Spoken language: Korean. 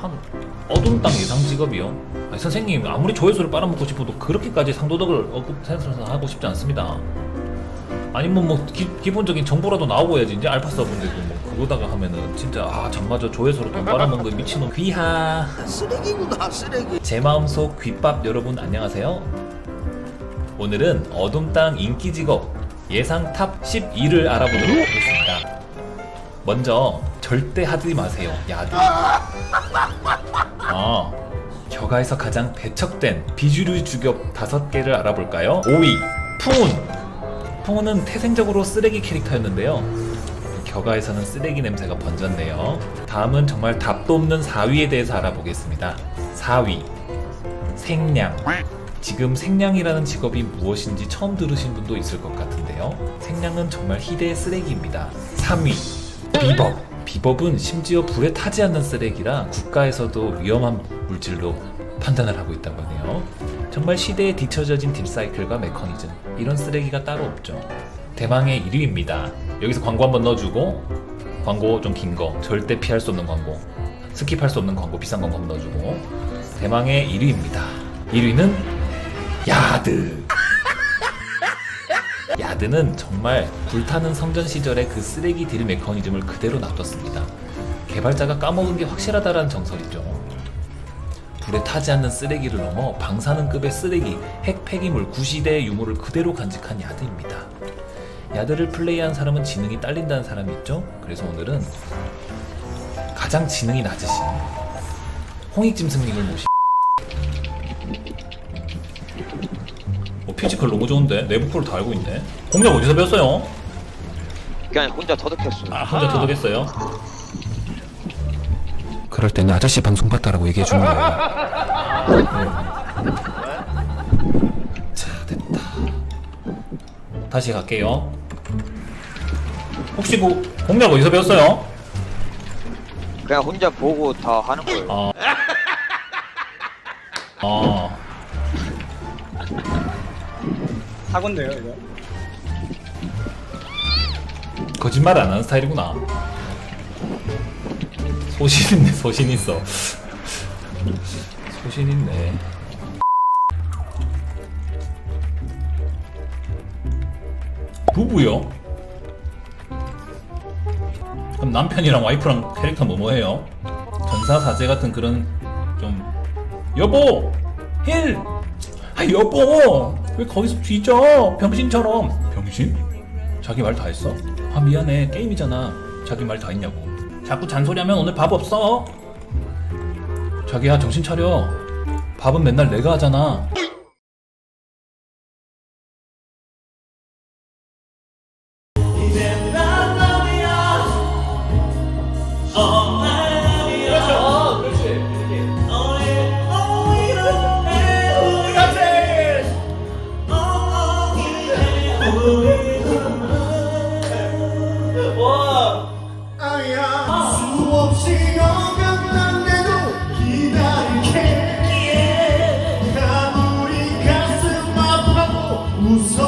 한 어둠 땅 예상 직업이요. 아니, 선생님 아무리 조회수를 빨아먹고 싶어도 그렇게까지 상도덕을 억급 생산해서 하고 싶지 않습니다. 아니면 뭐 기, 기본적인 정보라도 나오고 해야지. 이제 알파 서브인데도 뭐 그거다가 하면은 진짜 아 정마저 조회수로 돈 빨아먹는 미친놈. 귀하. 쓰레기구나 쓰레기. 제 마음속 귓밥 여러분 안녕하세요. 오늘은 어둠 땅 인기 직업 예상 탑 12를 알아보도록 하겠습니다. 먼저 절대 하지 마세요 야드 어, 겨가에서 가장 배척된 비주류 주격 5개를 알아볼까요? 5위 풍운. 풍운은 태생적으로 쓰레기 캐릭터였는데요. 겨가에서는 쓰레기 냄새가 번졌네요. 다음은 정말 답도 없는 4위에 대해서 알아보겠습니다. 4위 생량 지금 생량이라는 직업이 무엇인지 처음 들으신 분도 있을 것 같은데요. 생량은 정말 희대의 쓰레기입니다. 3위 비법 비법은 심지어 불에 타지 않는 쓰레기라 국가에서도 위험한 물질로 판단을 하고 있다고 하네요. 정말 시대에 뒤처져진 딥사이클과 메커니즘 이런 쓰레기가 따로 없죠. 대망의 1위입니다. 여기서 광고 한번 넣어주고 광고 좀 긴 거 절대 피할 수 없는 광고 스킵할 수 없는 광고 비싼 광고 한번 넣어주고. 대망의 1위입니다. 1위는 야드 야드는 정말 불타는 성전 시절의 그 쓰레기 딜 메커니즘을 그대로 놔뒀습니다 개발자가 까먹은 게 확실하다라는 정설이죠 불에 타지 않는 쓰레기를 넘어 방사능급의 쓰레기, 핵 폐기물, 구시대의 유물을 그대로 간직한 야드입니다. 야드를 플레이한 사람은 지능이 딸린다는 사람이 있죠? 그래서 오늘은 가장 지능이 낮으신 홍익짐 승님을 모시 어, 피지컬 너무 좋은데? 내부 프로 다 알고 있네. 공략 어디서 배웠어요? 그냥 혼자 터득했어. 아, 혼자 도둑했어요? 그럴 때는 아저씨 방송 봤다라고 얘기해 주는 거예요. 자, 됐다. 다시 갈게요. 혹시 그 공략 어디서 배웠어요? 그냥 혼자 보고 다 하는 거예요. 아. 아. 사고인데요 이거 거짓말 안 하는 스타일이구나. 소신 있네, 소신 있어. 소신 있네. 부부요? 그럼 남편이랑 와이프랑 캐릭터 뭐뭐 해요? 전사 사제 같은 그런 좀 여보 힐! 아 여보 왜 거기서 뒤져? 병신처럼. 병신? 자기 말 다 했어? 아 미안해. 게임이잖아. 자기 말 다 했냐고. 자꾸 잔소리하면 오늘 밥 없어. 자기야 정신 차려. 밥은 맨날 내가 하잖아 없이 어긋난데도 기다릴게. 아무리 가슴 아파도 무서